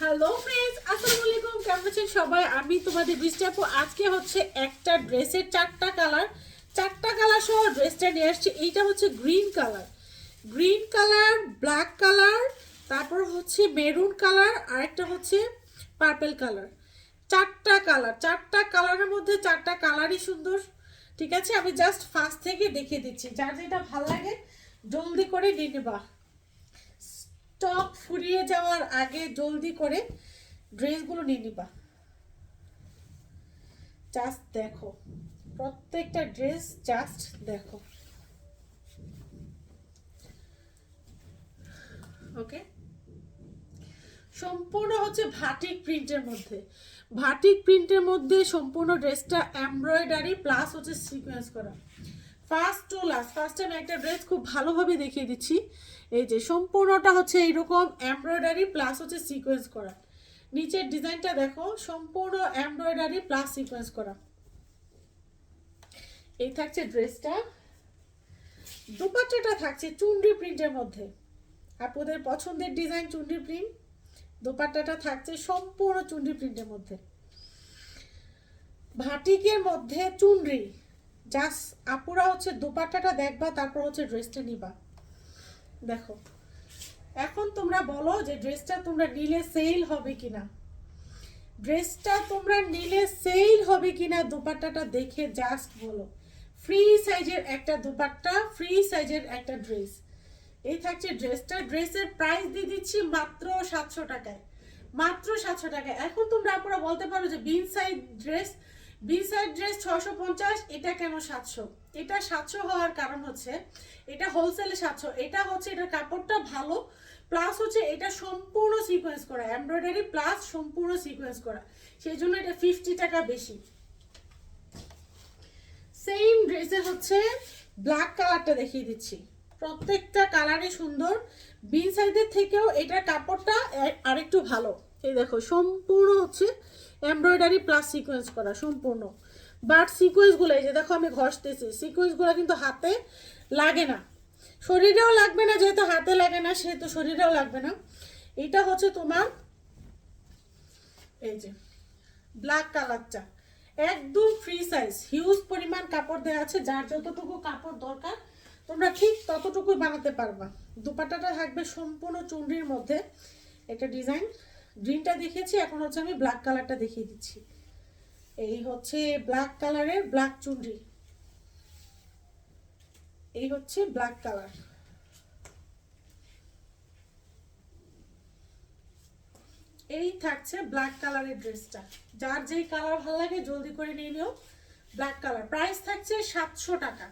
Hello friends আসসালামু আলাইকুম কেমন আছেন সবাই? আমি তোমাদের বৃষ্টি আপু। আজকে হচ্ছে একটা ড্রেসের চারটা কালার। চারটা কালার সহ ড্রেসটা নিয়ে আসছি। এইটা হচ্ছে green colour. Green colour, black colour, তারপর হচ্ছে মেরুন কালার আর একটা হচ্ছে পার্পেল কালার। চারটা কালার। চারটা কালারের মধ্যে চারটা কালারই সুন্দর। ঠিক আছে? আমি জাস্ট ফার্স্ট থেকে দেখিয়ে দিচ্ছি। যার যেটা ভালো লাগে, জলদি করে নিয়ে নেবা। স্টক ফুরিয়ে যাওয়ার আগে জলদি করে ড্রেসগুলো নিয়ে নিবা। জাস্ট দেখো। প্রত্যেকটা ড্রেস জাস্ট দেখো। ওকে সম্পূর্ণ হচ্ছে ভাটিক প্রিন্টের মধ্যে। ভাটিক প্রিন্টের মধ্যে সম্পূর্ণ ড্রেসটা এমব্রয়ডারি প্লাস হচ্ছে সিকোয়েন্স করা। ফার্স্ট টু লাস্ট ফার্স্ট আমি একটা ড্রেস খুব ভালোভাবে দেখিয়ে দিচ্ছি। এই যে সম্পূর্ণটা হচ্ছে এইরকম এমব্রয়ডারি প্লাস হচ্ছে সিকোয়েন্স করা। নিচের ডিজাইনটা দেখো, সম্পূর্ণ এমব্রয়ডারি প্লাস সিকোয়েন্স করা। এই থাকছে ড্রেসটা দুপাট্টাটা থাকছে চুনরি প্রিন্টের মধ্যে। আপনাদের পছন্দের ডিজাইন চুনরি প্রিন্ট দোপাট্টাটা থাকছে সম্পূর্ণ চুনরি প্রিন্টের মধ্যে। ভাটিকের মধ্যে চুনরি। জাস্ট আপুরা হচ্ছে দোপাট্টাটা দেখবা, তারপর হচ্ছে ড্রেসটা নিবা। দেখো, এখন তোমরা বলো যে ড্রেসটা তোমরা নিলে সেল হবে কিনা। ড্রেসটা তোমরা নিলে সেল হবে কিনা দোপাট্টাটা দেখে জাস্ট বলো। ফ্রি সাইজের একটা দোপাট্টা ফ্রি সাইজের একটা ড্রেস এই থাকছে ড্রেসটা ড্রেসের প্রাইস দিয়ে দিচ্ছি মাত্র সাতশো টাকায়। মাত্র সাতশো টাকায়। এখন তোমরা আপনারা বলতে পারো যে বিন সাইজ ড্রেস বিন সাইড ড্রেস ছশো পঞ্চাশ, এটা কেন সাতশো? এটা সাতশো হওয়ার কারণ হচ্ছে, এটা হোলসেলে সাতশো, এটা হচ্ছে এটার কাপড়টা ভালো প্লাস হচ্ছে এটা সম্পূর্ণ সিকোয়েন্স করা এমব্রয়ডারি প্লাস সম্পূর্ণ সিকোয়েন্স করা, সেই জন্য এটা ফিফটি টাকা বেশি। সেম ড্রেসের হচ্ছে ব্ল্যাক কালারটা দেখিয়ে দিচ্ছি। প্রত্যেকটা কালারই সুন্দর বিন সাইজের থেকেও এটার কাপড়টা আরেকটু ভালো। দেখো, সম্পূর্ণ হচ্ছে এমব্রয়ডারি প্লাস সিকোয়েন্স করা, সম্পূর্ণ। বাট সিকোয়েন্সগুলো এই যে দেখো আমি ঘষতেছি সিকোয়েন্সগুলো কিন্তু হাতে লাগে না। শরীরেও লাগবে না, যেহেতু হাতে লাগে না, সেহেতু শরীরেও লাগবে না। এটা হচ্ছে তোমার, এই যে ব্ল্যাক কালারটা একদম ফ্রি সাইজ হিউজ পরিমাণ কাপড় দেওয়া আছে, যার যতটুকু কাপড় দরকার, তোমরা ঠিক ততটুকুই বানাতে পারবা। দুপাটাটা থাকবে সম্পূর্ণ চুনরির মধ্যে একটা ডিজাইন গ্রিনটা দেখিয়েছি এখন হচ্ছে আমি ব্ল্যাক কালারটা দেখিয়ে দিচ্ছি। এই হচ্ছে ব্ল্যাক কালারের ব্ল্যাক চুনরি। এই হচ্ছে ব্ল্যাক কালার এই থাকছে ব্ল্যাক কালারের ড্রেসটা যার যেই কালার ভালো লাগে, জলদি করে নিয়ে নিও ব্ল্যাক কালার প্রাইস থাকছে সাতশো টাকা।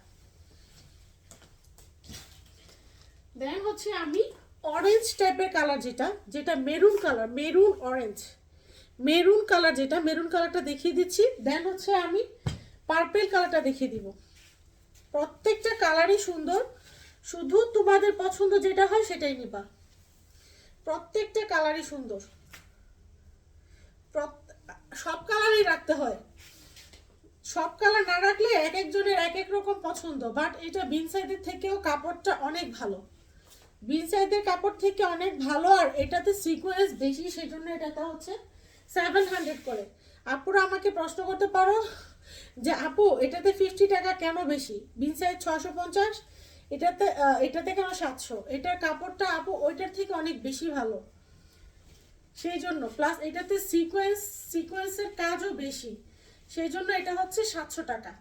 দেন হচ্ছে আমি অরেঞ্জ টাইপের কালার যেটা যেটা maroon colour maroon orange maroon colour যেটা মেরুন কালারটা দেখিয়ে দিচ্ছি। দেন হচ্ছে আমি পার্পেল কালারটা দেখিয়ে দিব। প্রত্যেকটা কালারই সুন্দর। শুধু তোমাদের পছন্দ যেটা হয় সেটাই নিবা। প্রত্যেকটা কালারই সুন্দর। সব কালারই রাখতে হয়। সব কালার না রাখলে এক একজনের এক এক রকম পছন্দ বাট এটা বিন সাইডের থেকেও কাপড়টা অনেক ভালো। বিন সাইডের কাপড় থেকে অনেক ভালো আর এটাতে সিকোয়েন্স বেশি সেই জন্য এটাতে হচ্ছে সেভেন হান্ড্রেড করে। আপুরা আমাকে প্রশ্ন করতে পারো যে, আপু, এটাতে ফিফটি টাকা কেন বেশি? বিন সাইজ ছশো পঞ্চাশ, এটাতে এটাতে কেন সাতশো? এটার কাপড়টা আপু, ওইটার থেকে অনেক বেশি ভালো। সেই জন্য প্লাস এটাতে সিকোয়েন্স সিকোয়েন্সের কাজও বেশি। সেই জন্য এটা হচ্ছে সাতশো টাকা।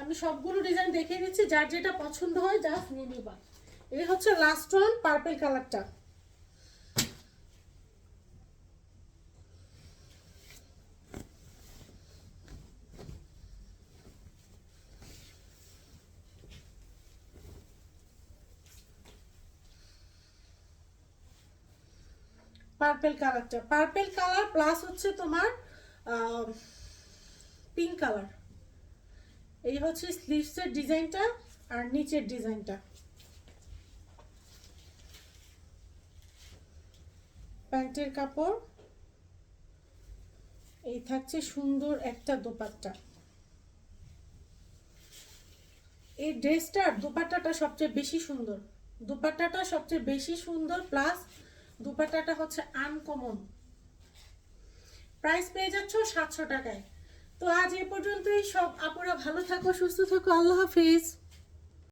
আমি সবগুলো ডিজাইন দেখিয়ে দিচ্ছি, যার যেটা পছন্দ হয় জাস্ট নিয়ে নিবা। এই হচ্ছে লাস্ট ওয়ান পার্পল কালারটা পার্পেল কালারটা পার্পেল কালার প্লাস হচ্ছে তোমার পিঙ্ক কালার এই হচ্ছে স্লিভসের ডিজাইনটা আর নিচের ডিজাইনটা প্যান্টের কাপড়। এই থাকছে সুন্দর একটা দোপাট্টা। এই ড্রেসটার দোপাট্টাটা সবচেয়ে বেশি সুন্দর। দোপাট্টাটা সবচেয়ে বেশি সুন্দর, প্লাস দুপাট্টাটা হচ্ছে আনকমন প্রাইস পেয়ে যাচ্ছ সাতশো টাকায়। তো আজ এ পর্যন্তই। সব আপুরা ভালো থাকো, সুস্থ থাকো। আল্লাহ হাফিজ।